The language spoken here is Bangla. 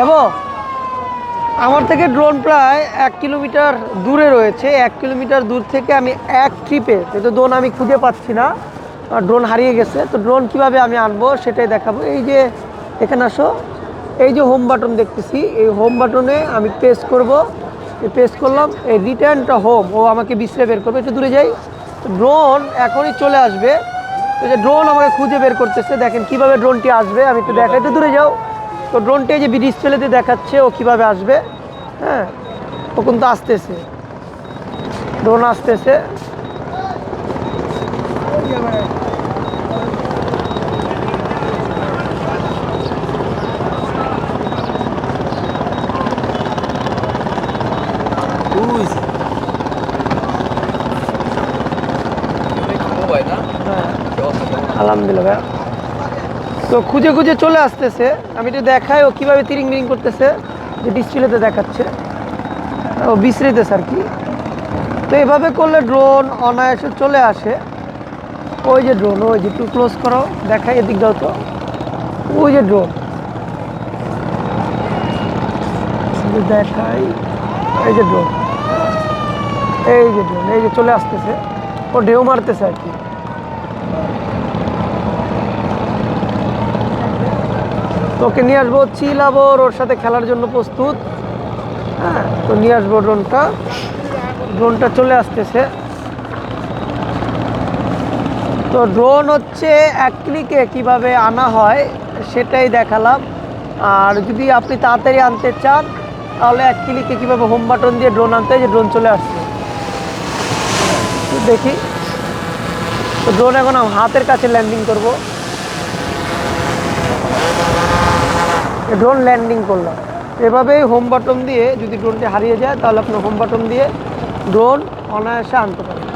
যাব? আমার থেকে ড্রোন প্রায় এক কিলোমিটার দূরে রয়েছে। এক কিলোমিটার দূর থেকে আমি এক ট্রিপে যেহেতু ড্রোন আমি খুঁজে পাচ্ছি না। ড্রোন হারিয়ে গেছে। তো ড্রোন কীভাবে আমি আনব সেটাই দেখাবো। এই যে, এখানে আসো। এই যে হোম বাটন দেখতেছি। এই হোম বাটনে আমি প্রেস করব। প্রেস করলাম। এই রিটার্নটা হোম ও আমাকে বিশ্রে বের করবে। একটু দূরে যাই। তো ড্রোন এখনই চলে আসবে। তো যে ড্রোন আমাকে খুঁজে বের করতেছে। দেখেন কীভাবে ড্রোনটি আসবে। আমি একটু দেখাই। একটু দূরে যাও। তো ড্রোনটি যে ডিসপ্লেতে দেখাচ্ছে ও কীভাবে আসবে? হ্যাঁ ও কিন্তু আসতেছে। ড্রোন আসতেছে। হ্যাঁ। আলহামদুলিল্লাহ ভাইয়া তো খুঁজে খুঁজে চলে আসতেছে। আমি একটু দেখাই ও কীভাবে তিরিং বিরিং করতেছে, যে ডিসপ্লেতে দেখাচ্ছে। ও বিশ্রিতেছে আর কি। তো এভাবে করলে ড্রোন অনায়াসে চলে আসে। ওই যে ড্রোন ওই যে একটু ক্লোজ করো, দেখাই এদিক দাও তো। ওই যে ড্রোন দেখাই, এই যে ড্রোন এই যে ড্রোন এই যে চলে আসতেছে। ও ঢেউ মারতেছে আর কি। তোকে নিয়ে আসব চিলাবর ওর সাথে খেলার জন্য প্রস্তুত। হ্যাঁ তো নিয়ে আসব ড্রোনটা। ড্রোনটা চলে আসতেছে। তো ড্রোন হচ্ছে এক ক্লিকে কীভাবে আনা হয়, সেটাই দেখালাম। আর যদি আপনি তাড়াতাড়ি আনতে চান, তাহলে এক ক্লিকে কীভাবে হোম বাটন দিয়ে ড্রোন আনতে যে ড্রোন চলে আসছে। দেখি। তো ড্রোন এখন হাতের কাছে ল্যান্ডিং করব। ড্রোন ল্যান্ডিং করলাম। এভাবেই হোম বাটন দিয়ে যদি ড্রোনটি হারিয়ে যায়, তাহলে আপনি হোম বাটন দিয়ে ড্রোন অনায়াসে আনতে পারেন